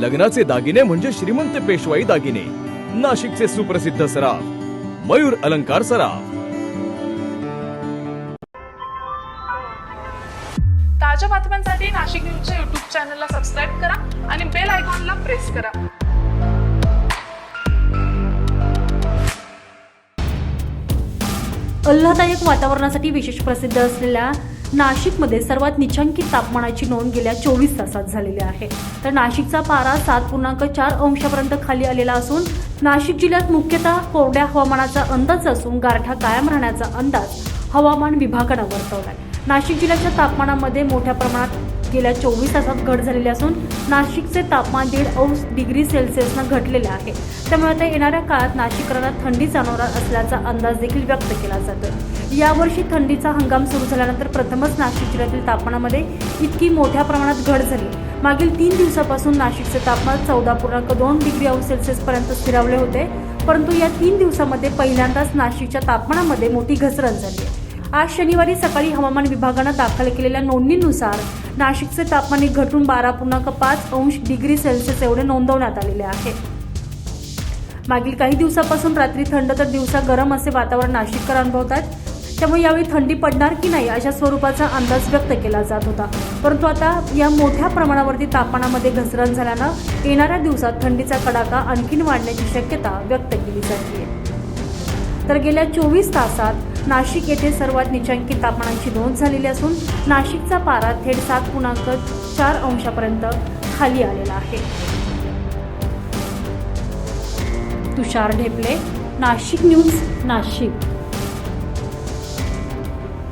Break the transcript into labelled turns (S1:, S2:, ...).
S1: लग्नाचे दागिने म्हणजे श्रीमंत पेशवाई दागिने. नाशिकचे सुप्रसिद्ध सराफ. मयूर अलंकार सराफ.
S2: ताज्या बातम्यांसाठी नाशिक न्यूजच्या युट्यूब चॅनलला सबस्क्राईब करा आणि बेल आयकॉनला प्रेस करा.
S3: आल्हादायक वातावरणासाठी विशेष प्रसिद्ध असलेल्या नाशिकमध्ये सर्वात निचंकित तापमानाची नोंद गेल्या चोवीस तासात झालेली आहे. तर नाशिकचा पारा सात पूर्णांक चार अंशापर्यंत खाली आलेला असून नाशिक जिल्ह्यात मुख्यतः कोरड्या हवामानाचा अंदाज असून गारठा कायम राहण्याचा अंदाज हवामान विभागानं वर्तवला नाशिक जिल्ह्याच्या तापमानामध्ये मोठ्या प्रमाणात गेल्या चोवीस तासात घट झालेली असून नाशिकचे तापमान दीड अंश डिग्री सेल्सिअसनं घटलेले आहे. त्यामुळे आता येणाऱ्या काळात नाशिककरांना थंडी जाणवणार असल्याचा अंदाज देखील व्यक्त केला जातोय. यावर्षी थंडीचा हंगाम सुरू झाल्यानंतर प्रथमच नाशिक जिल्ह्यातील तापमानामध्ये इतकी मोठ्या प्रमाणात घट झाली. मागील तीन दिवसापासून नाशिकचे तापमान चौदा पूर्णांक दोन डिग्री अंश सेल्सिअसपर्यंत स्थिरावले होते परंतु या तीन दिवसामध्ये पहिल्यांदाच नाशिकच्या तापमानामध्ये मोठी घसरण झाली आहे. आज शनिवारी सकाळी हवामान विभागानं दाखल केलेल्या नोंदणीनुसार नाशिकचे तापमान एक घटून बारा पूर्णांक पाच अंश डिग्री सेल्सिअस एवढे नोंदवण्यात आलेले आहे. मागील काही दिवसापासून रात्री थंड तर दिवसा गरम असे वातावरण नाशिककर अनुभवतात त्यामुळे यावेळी थंडी पडणार की नाही अशा स्वरूपाचा अंदाज व्यक्त केला जात होता. परंतु आता या मोठ्या प्रमाणावरती तापमानामध्ये घसरण झाल्यानं येणाऱ्या दिवसात थंडीचा कडाका आणखीन वाढण्याची शक्यता व्यक्त केली जाते तर गेल्या चोवीस तासात नाशिक येथे सर्वात निचांकित तापमानाची नोंद झालेली असून नाशिकचा पारा थेट सात पूर्णांक चार अंशापर्यंत खाली आलेला आहे. तुषार ढेपले नाशिक न्यूज नाशिक.